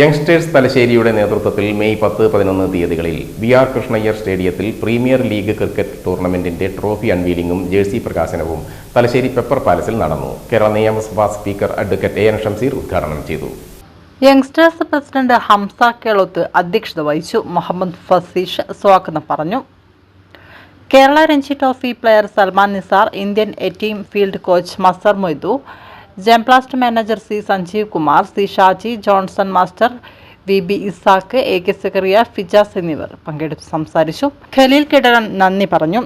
Youngsters തലശ്ശേരിയുടെ നേതൃത്വത്തിൽ May പത്ത് പതിനൊന്ന് തീയതികളിൽ വി ആർ കൃഷ്ണയ്യർ സ്റ്റേഡിയത്തിൽ പ്രീമിയർ ലീഗ് ക്രിക്കറ്റ് ടൂർണമെന്റിന്റെ ട്രോഫി അൺവീലിംഗും ജേഴ്സി പ്രകാശനവും തലശ്ശേരി പെപ്പർ പാലസിൽ നടന്നു. കേരള നിയമസഭാ speaker advocate A N Shamseer ഉദ്ഘാടനം ചെയ്തു. യങ്സ്റ്റേഴ്സ് പ്രസിഡന്റ് ഹംസ കേളോത്ത് അധ്യക്ഷത വഹിച്ചു. മുഹമ്മദ് ഫസീഷ് സ്വാഗതം പറഞ്ഞു. Kerala Ranji trophy player Salman Nisar Indian A team field coach Mazar Moidu Jamplast manager C Sanjeev Kumar C Shaji Johnson master V B Isaac A K Zakariya Fijas എന്നിവർ പങ്കെടുത്ത് സംസാരിച്ചു. ഖലീൽ കിടറൻ നന്ദി പറഞ്ഞു.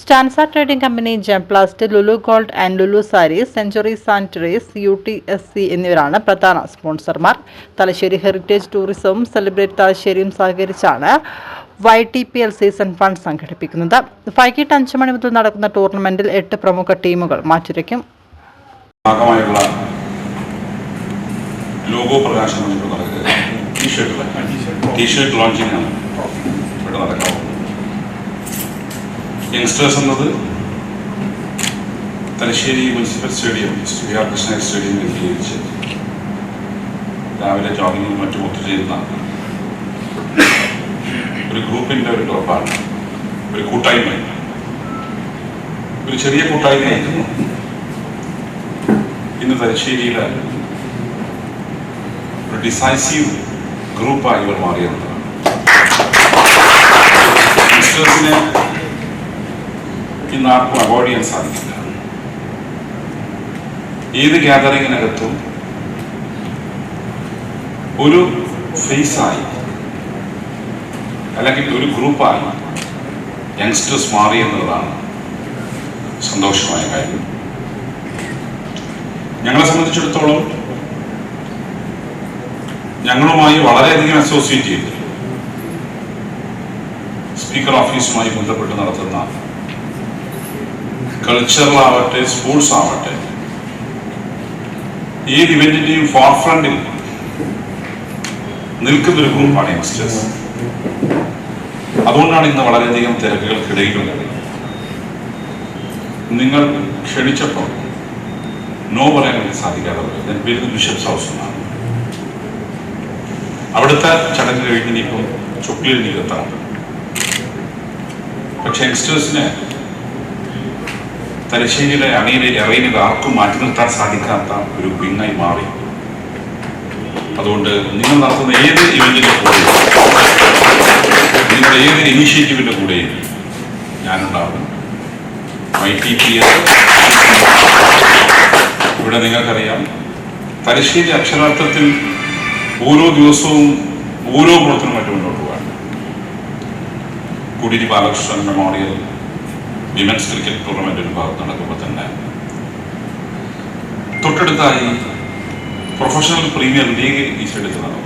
Stanza trading company Jamplast Lulu gold and Lulu sarees Century Sanitaries U T S C എന്നിവരാണ് പ്രധാന സ്പോൺസർമാർ. Thalassery heritage ടൂറിസവും celebrate തലശ്ശേരിയും സഹകരിച്ചാണ് Y T P L season fund സംഘടിപ്പിക്കുന്നത്. വൈകിട്ട് അഞ്ച് മണി മുതൽ നടക്കുന്ന ടൂർണമെന്റിൽ എട്ട് പ്രമുഖ ടീമുകൾ മാറ്റുരയ്ക്കും. ഭാഗമായുള്ള ലോഗോ പ്രകാശനം ഇപ്പോൾ നടക്കുക ടീഷർട്ട് ലോഞ്ചിങ് ആണ് ഇവിടെ നടക്കാവുന്നത് യങ്സ്റ്റേഴ്സ് എന്നത് Thalassery municipal stadium Shri Krishna stadium കേന്ദ്രീകരിച്ച് രാവിലെ ജോഗിങ്ങും മറ്റും ഒത്തുചേരുന്ന ഒരു ഗ്രൂപ്പിന്റെ ഒരു ക്ലബാണ് ഒരു കൂട്ടായ്മ. ഒരു ചെറിയ കൂട്ടായ്മയായിരുന്നു. ഇന്ന് തലശ്ശേരിയിൽ ഒരു ഡിസൈസീവ് ഗ്രൂപ്പായി ഇവർ മാറിയെന്നതാണ് യങ്സ്റ്റേഴ്സിനെ ഇന്ന് ആർക്കും അവോയ്ഡ് ചെയ്യാൻ സാധിക്കില്ല. ഏത് ഗ്യാതറിങ്ങിനകത്തും ഒരു ഫേസായി അല്ലെങ്കിൽ ഒരു ഗ്രൂപ്പായി യങ്സ്റ്റേഴ്സ് മാറി എന്നുള്ളതാണ് സന്തോഷമായ കാര്യം. ഞങ്ങളെ സംബന്ധിച്ചിടത്തോളം ഞങ്ങളുമായി വളരെയധികം അസോസിയേറ്റ് ചെയ്ത്. സ്പീക്കർ ഓഫീസുമായി ബന്ധപ്പെട്ട് നടത്തുന്ന കൾച്ചറൽ ആവട്ടെ സ്പോർട്സ് ആവട്ടെ ഏത് ഇവന്റിന്റെയും ഫോർഫ്രണ്ടിൽ ഫ്രണ്ടിൽ നിൽക്കുന്ന ഒരു ഗ്രൂപ്പാണ് യങ്സ്റ്റേഴ്സ് അതുകൊണ്ടാണ് ഇന്ന് വളരെയധികം തിരക്കുകൾക്കിടയിലും നിങ്ങൾ ക്ഷണിച്ചപ്പോൾ നോ പറയാൻ എനിക്ക് സാധിക്കാതെ പോയി. ഞാൻ വരുന്നത് ബിഷപ്സ് ഹൗസ് എന്നാണ് അവിടുത്തെ ചടങ്ങ് കഴിഞ്ഞ് ഇനിയിപ്പം ചൊക്ലിയിൽ എനിക്ക് എത്താറുണ്ട്. പക്ഷെ യങ്സ്റ്റേഴ്സിന് തലശ്ശേരിയിലെ അണിയിലെ എറയിനിൽ ആർക്കും മാറ്റി നിർത്താൻ സാധിക്കാത്ത ഒരു വിങ്ങായി മാറി. അതുകൊണ്ട് നിങ്ങൾ നടത്തുന്ന ഏത് ഇവന്റിന്റെ കൂടെയും നിങ്ങളുടെ ഏത് ഇനീഷ്യേറ്റീവിന്റെ കൂടെയും ഞാനുണ്ടാവും. ഐ ടി പി ഇവിടെ നിങ്ങൾക്കറിയാം. തലശ്ശേരി അക്ഷരാർത്ഥത്തിൽ ഓരോ ദിവസവും ഓരോ പ്രവർത്തനം മറ്റും മുന്നോട്ട് പോകാൻ Kudiri Balakrishnan memorial women's cricket ടൂർണമെന്റിന് ഭാഗത്ത് നടക്കുമ്പോൾ തന്നെ തൊട്ടടുത്തായി പ്രൊഫഷണൽ പ്രീമിയർ ലീഗ് ഈ സ്റ്റേഡിയത്തിൽ നടന്നു.